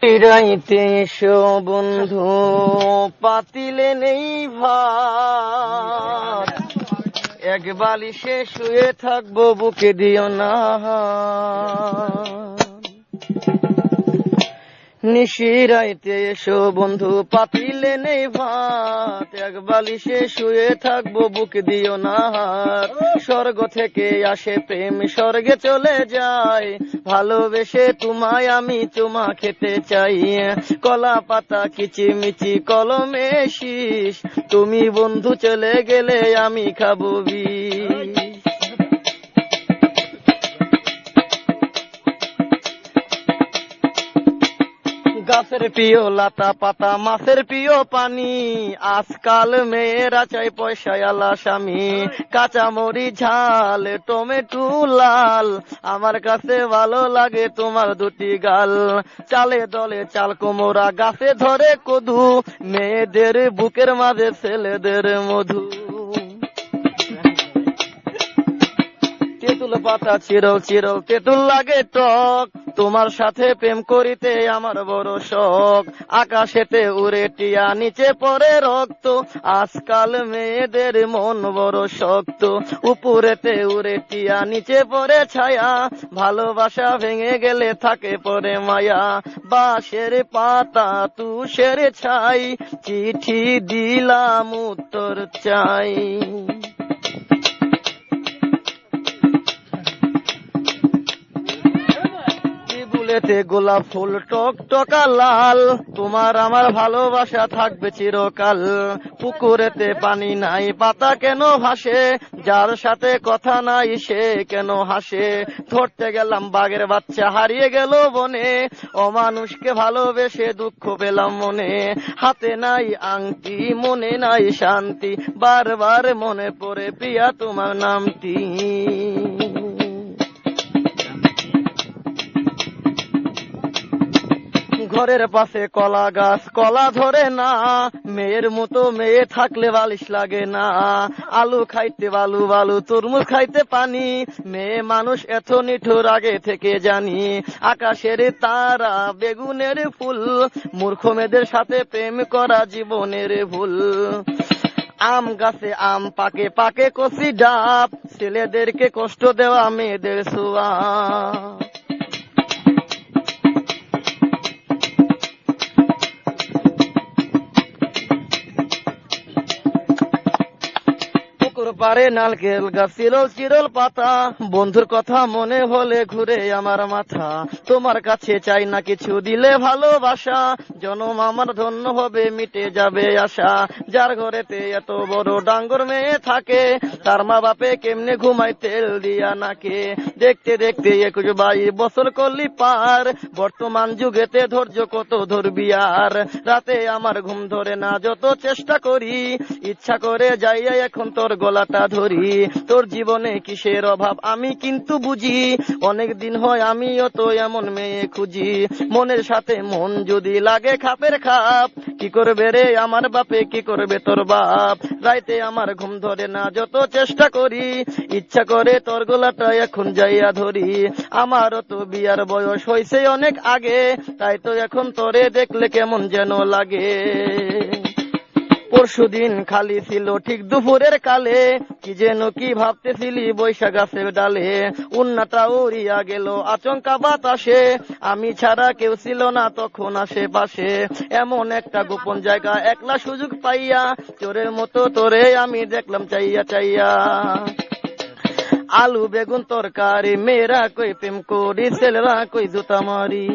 ফিরাইতে এসো বন্ধু, পাতিলে নেই ভাত। এক বালিশে শুয়ে থাকব, বুকে দিও না নিশিরাইতে এসো বন্ধু, পাতিলে নেই ভাত। এক বালিশে শুয়ে থাকব, বুক দিও না হাত। স্বর্গ থেকে আসে প্রেম, স্বর্গে চলে যায়। ভালোবেসে তোমায় আমি চুমা খেতে চাই। কলা পাতা কিচিমিচি কলমে শীষ। তুমি বন্ধু চলে গেলে আমি খাব বিষ। গাছের প্রিয় লাতা পাতা, মাছের প্রিয় পানি। আজকাল মেয়েরা চাই পয়সা আলা স্বামী। কাঁচা মরি ঝাল, টমেটো, লাল। আমার কাছে ভালো লাগে তোমার দুটি গাল। চালে দলে চাল কোমরা, গাছে ধরে কদু। মেয়েদের বুকের মাঝে ছেলেদের মধু। তেঁতুল পাতা চিরল চিরল তেঁতুল লাগে টক। তোমার সাথে প্রেম করিতে আমার বড় শখ। আকাশেতে উড়ে টিয়া, নিচে পড়ে রক্ত। আজকাল মেয়েদের মন বড় শক্ত। উপরেতে উড়ে টিয়া, নিচে পরে ছায়া। ভালোবাসা ভেঙে গেলে থাকে পরে মায়া। বাঁশের পাতা তুষের ছাই, চিঠি দিলাম উত্তর চাই। বুলেতে গোলাপ ফুল টক টকা লাল। তোমার আমার ভালোবাসা থাকবে চিরকাল। পুকুরেতে পানি নাই, পাতা কেন ভাসে? যার সাথে কথা নাই, সে কেন হাসে? ধরতে গেলাম বাঘের বাচ্চা, হারিয়ে গেল বনে। অমানুষকে ভালোবেসে দুঃখ পেলাম মনে। হাতে নাই আংটি, মনে নাই শান্তি। বারবার মনে পড়ে প্রিয়া তোমার নামটি। ঘরের পাশে কলা গাছ, কলা ধরে না। মেয়ের মতো মেয়ে থাকলে বালিশ লাগে না। আলু খাইতে বালু বালু তরমুজ খাইতে পানি। মেয়ে মানুষ এত নিঠুর আগে থেকে জানি। আকাশের তারা, বেগুনের ফুল। মূর্খ মেয়েদের সাথে প্রেম করা জীবনের ভুল। আম গাছে আম, পাকে পাকে কষি ডাব। ছেলেদেরকে কষ্ট দেওয়া মেয়েদের সোয়া পুকুর পারে নালকেল গাছ চিরল পাতা। বন্ধুর কথা মনে হলে ঘুরে আমার মাথা। তোমার কাছে চাই না কিছু, দিলে ভালোবাসা। জনম আমার ধন্য হবে, মিটে যাবে আশা। যার ঘরেতে এত বড় ডাঙ্গর মেয়ে থাকে, তার মা বাপে কেমনে ঘুমায় তেল দিয়া নাকে? দেখতে দেখতে একুশ বাই বছর করলি পার। বর্তমান যুগেতে ধৈর্য কত ধরবি আর? রাতে আমার ঘুম ধরে না, যত চেষ্টা করি, ইচ্ছা করে যাইয়া এখন তোর গলাটা ধরি, তোর জীবনে কিসের অভাব আমি কিন্তু বুঝি। অনেক দিন হয় আমিও তো এমন মেয়ে খুঁজি। মনের সাথে মন যদি লাগে খাপের খাপ, কি করবে রে আমার বাপে, কি করবে তোর বাপ? রাইতে আমার ঘুম ধরে না, যত চেষ্টা করি, ইচ্ছা করে তোর গলাটা এখন যাইয়া ধরি। আমারও তো বিয়ার বয়স হয়েছে অনেক আগে, তাই তো এখন তোরে দেখলে কেমন যেন লাগে। পরশুদিন খালি ছিল ঠিক দুপুরের কালে। কি যেন কি ভাবতেছিলি বৈশাখ গাছের ডালে। উন্নাটা উড়িয়া গেল আচমকা বাতাসে। আমি ছাড়া কেউ ছিল না তখন আশেপাশে। এমন একটা গোপন জায়গা একলা সুযোগ পাইয়া, চোরের মতো তোরে আমি দেখলাম চাইয়া চাইয়া। আলু, বেগুন, তরকারি, মেয়েরা কই প্রেম করি, ছেলেরা কই জুতা মারি।